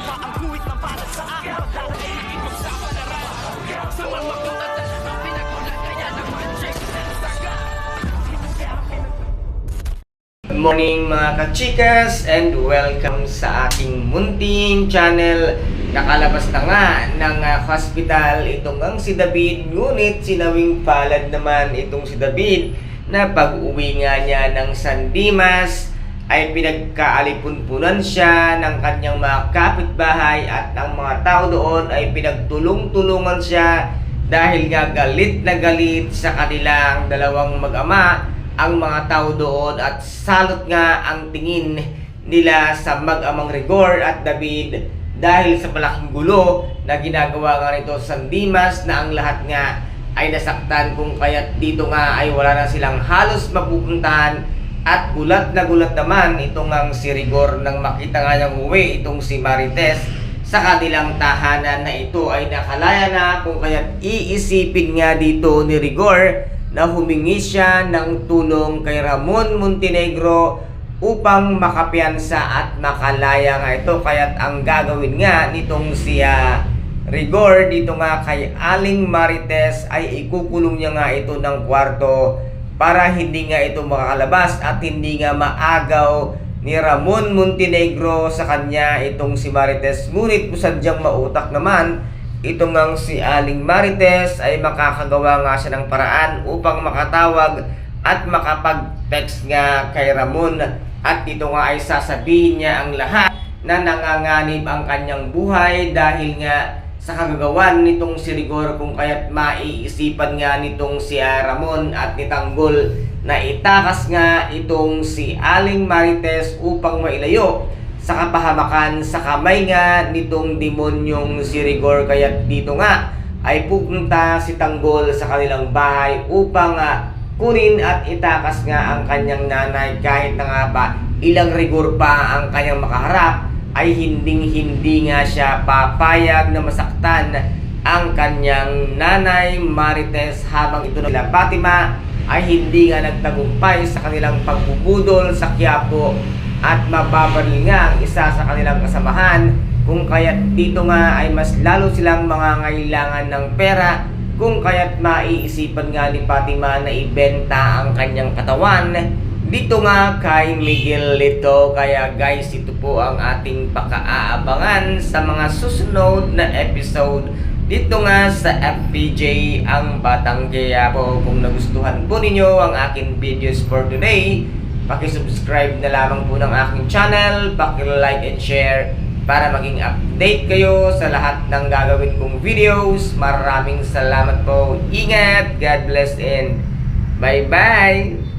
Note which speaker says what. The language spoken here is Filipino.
Speaker 1: Ang guhit na para sa akin. Pagdadaig ipagsapalaran Sa na saga.
Speaker 2: Good morning mga kachikas and welcome sa aking munting channel. Nakalabas na nga ng ah, hospital itong ang si David ngunit sinawing palad naman itong si David na pag-uwi nga niya ng San Dimas ay pinagkaalipunpunan siya ng kanyang mga kapitbahay at ang mga tao doon ay pinagtulong-tulungan siya dahil nga galit na galit sa kanilang dalawang mag-ama ang mga tao doon at salot nga ang tingin nila sa mag-amang Rigor at David dahil sa malaking gulo na ginagawa nga nito sa Dimas na ang lahat nga ay nasaktan kung kaya't dito nga ay wala na silang halos mapupuntahan at gulat na gulat naman itong ang si Rigor nang makita nga niyang uwi itong si Marites sa kanilang tahanan na ito ay nakalaya na kung kaya't iisipin nga dito ni Rigor na humingi siya ng tulong kay Ramon Montenegro upang makapiyansa at makalaya nga ito. Kaya't ang gagawin nga nitong siya Rigor dito nga kay Aling Marites ay ikukulong niya nga ito ng kwarto para hindi nga ito makakalabas at hindi nga maagaw ni Ramon Montenegro sa kanya itong si Marites. Ngunit sadyang mautak naman, ito ngang si Aling Marites ay makakagawa nga siya ng paraan upang makatawag at makapag-text nga kay Ramon at ito nga ay sasabihin niya ang lahat na nanganganib ang kanyang buhay dahil nga sa kagagawan nitong si Rigor kung kaya't maiisipan nga nitong si Ramon at ni Tanggol na itakas nga itong si Aling Marites upang mailayo sa kapahamakan sa kamay nga nitong demonyong si Rigor. Kaya dito nga ay pupunta si Tanggol sa kanilang bahay upang ah, kunin at itakas nga ang kanyang nanay. Kahit na nga ba ilang rigor pa ang kanyang makaharap ay hinding hindi nga siya papayag na masaktan ang kanyang nanay Marites habang ito na Fatima ay hindi nga nagtagumpay sa kanilang pagbubudol sa Quiapo. At mababaril nga ang isa sa kanilang kasamahan kung kaya't dito nga ay mas lalo silang mga ngailangan ng pera kung kaya't maiisipan nga ni Fatima na ibenta ang kanyang katawan dito nga kay Miguel Lito kaya guys ito po ang ating pakaaabangan sa mga susunod na episode dito nga sa FPJ ang Batang Quiapo kung nagustuhan po ninyo ang aking videos for today Paki-subscribe na lamang po ng aking channel, paki-like and share para maging update kayo sa lahat ng gagawin kong videos. Maraming salamat po. Ingat, God bless and bye-bye!